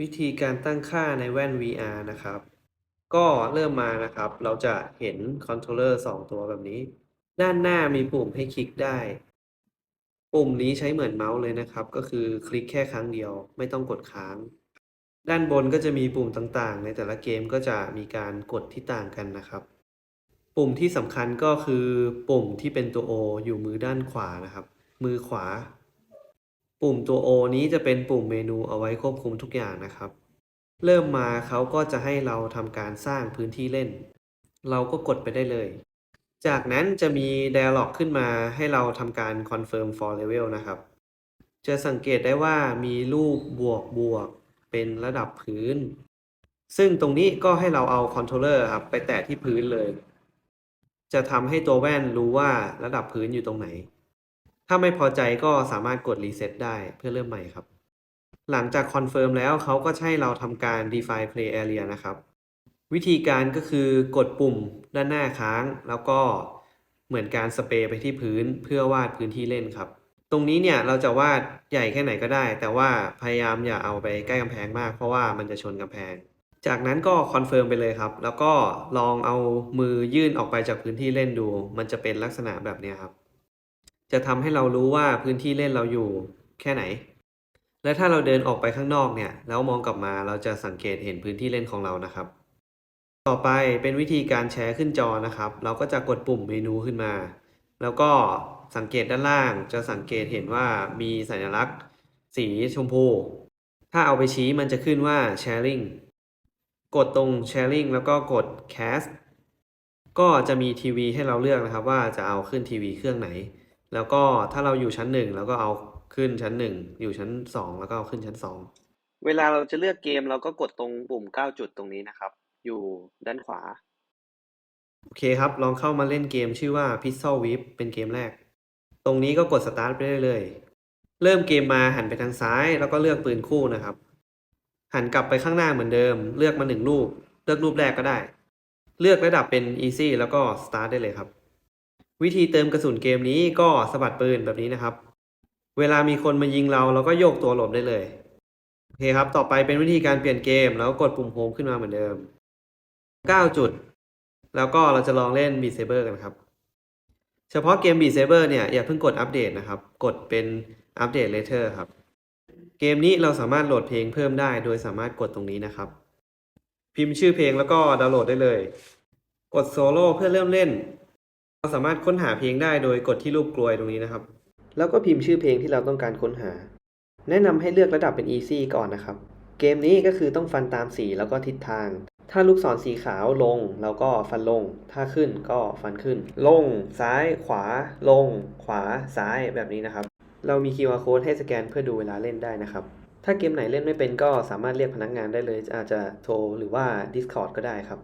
วิธีการตั้งค่าในแว่น VR นะครับ ก็เริ่มมานะครับ เราจะเห็นคอนโทรลเลอร์สองตัวแบบนี้ ด้านหน้ามีปุ่มให้คลิกได้ ปุ่มนี้ใช้เหมือนเมาส์เลยนะครับ ก็คือคลิกแค่ครั้งเดียว ไม่ต้องกดค้าง ด้านบนก็จะมีปุ่มต่างๆ ในแต่ละเกมก็จะมีการกดที่ต่างกันนะครับ ปุ่มที่สำคัญก็คือปุ่มที่เป็นตัว O อยู่มือด้านขวานะครับ มือขวา ปุ่มตัว O นี้จะเป็นปุ่มเมนูเอาไว้ควบคุมทุกอย่างนะครับ เริ่มมาเขาก็จะให้เราทำการสร้างพื้นที่เล่น เราก็กดไปได้เลย จากนั้นจะมี dialog ขึ้นมาให้เราทำการ confirm for level นะครับ จะสังเกตได้ว่ามีรูปบวกบวกเป็นระดับพื้น ซึ่งตรงนี้ก็ให้เราเอาคอนโทรลเลอร์ครับไปแตะที่พื้นเลย จะทำให้ตัวแว่นรู้ว่าระดับพื้นอยู่ตรงไหน ถ้าไม่พอใจก็สามารถกดรีเซ็ตได้เพื่อเริ่มใหม่ครับ หลังจากคอนเฟิร์มแล้วเขาก็ให้เราทำการ define play area นะครับ วิธีการก็คือกดปุ่มด้านหน้าค้าง แล้วก็เหมือนการสเปรย์ไปที่พื้นเพื่อวาดพื้นที่เล่นครับ ตรงนี้เนี่ยเราจะวาดใหญ่แค่ไหนก็ได้ แต่ว่าพยายามอย่าเอาไปใกล้กำแพงมาก เพราะว่ามันจะชนกำแพง จากนั้นก็คอนเฟิร์มไปเลยครับ แล้วก็ลองเอามือยื่นออกไปจากพื้นที่เล่นดู มันจะเป็นลักษณะแบบนี้ครับ จะทำให้เรารู้ว่าพื้นที่เล่นเราอยู่แค่ไหน และถ้าเราเดินออกไปข้างนอกเนี่ย แล้วมองกลับมาเราจะสังเกตเห็นพื้นที่เล่นของเรานะครับ ต่อไปเป็นวิธีการแชร์ขึ้นจอนะครับ เราก็จะกดปุ่มเมนูขึ้นมา แล้วก็สังเกตด้านล่างจะสังเกตเห็นว่ามีสัญลักษณ์ สีชมพู ถ้าเอาไปชี้มันจะขึ้นว่า sharing กดตรง sharing แล้วก็กด cast ก็จะมีทีวีให้เราเลือกนะครับว่าจะเอาขึ้นทีวีเครื่องไหน แล้วก็ถ้าเราอยู่ชั้นหนึ่งแล้วก็เอาขึ้นชั้นหนึ่งอยู่ชั้นสองแล้วก็เอาขึ้นชั้นสองเวลาเราจะเลือกเกมเราก็กดตรงปุ่ม9จุดตรงนี้นะครับ อยู่ด้านขวา โอเคครับ ลองเข้ามาเล่นเกมชื่อว่า Pixel Whip เป็นเกมแรก ตรงนี้ก็กด Start ไปได้เลย เริ่มเกมมาหันไปทางซ้าย แล้วก็เลือกปืนคู่นะครับ หันกลับไปข้างหน้าเหมือนเดิม เลือกมาหนึ่งรูป เลือกรูปแรกก็ได้ เลือกระดับเป็น Easy แล้วก็ Start ได้เลยครับ วิธีเติมกระสุนเกมนี้ก็สะบัดปืนแบบนี้นะครับ เวลามีคนมายิงเราเราก็โยกตัวหลบได้เลยโอเคครับ ต่อไปเป็นวิธีการเปลี่ยนเกม แล้วกดปุ่มโฮมขึ้นมาเหมือนเดิม 9 จุด แล้วก็เราจะลองเล่น Beat Saber กันครับ เฉพาะเกม Beat Saber เนี่ยอย่าเพิ่งกดอัปเดตนะครับ กดเป็นอัปเดต later ครับ เกมนี้เราสามารถโหลดเพลงเพิ่มได้ โดยสามารถกดตรงนี้นะครับ พิมพ์ชื่อเพลงแล้วก็ดาวน์โหลดได้เลย กดโซโล่เพื่อเริ่มเล่น เราสามารถค้นหาเพลงได้โดยกดที่รูปกลวยตรงนี้นะครับ แล้วก็พิมพ์ชื่อเพลงที่เราต้องการค้นหา แนะนำให้เลือกระดับเป็น easy ก่อนนะครับ เกมนี้ก็คือต้องฟันตามสีแล้วก็ทิศทาง ถ้าลูกศรสีขาวลงเราก็ฟันลง ถ้าขึ้นก็ฟันขึ้น ลง ซ้าย ขวา ลง ขวา ซ้ายแบบนี้นะครับ เรามี QR code ให้สแกนเพื่อดูเวลาเล่นได้นะครับ ถ้าเกมไหนเล่นไม่เป็นก็สามารถเรียกพนักงานได้เลย อาจจะโทรหรือว่า Discord ก็ได้ครับ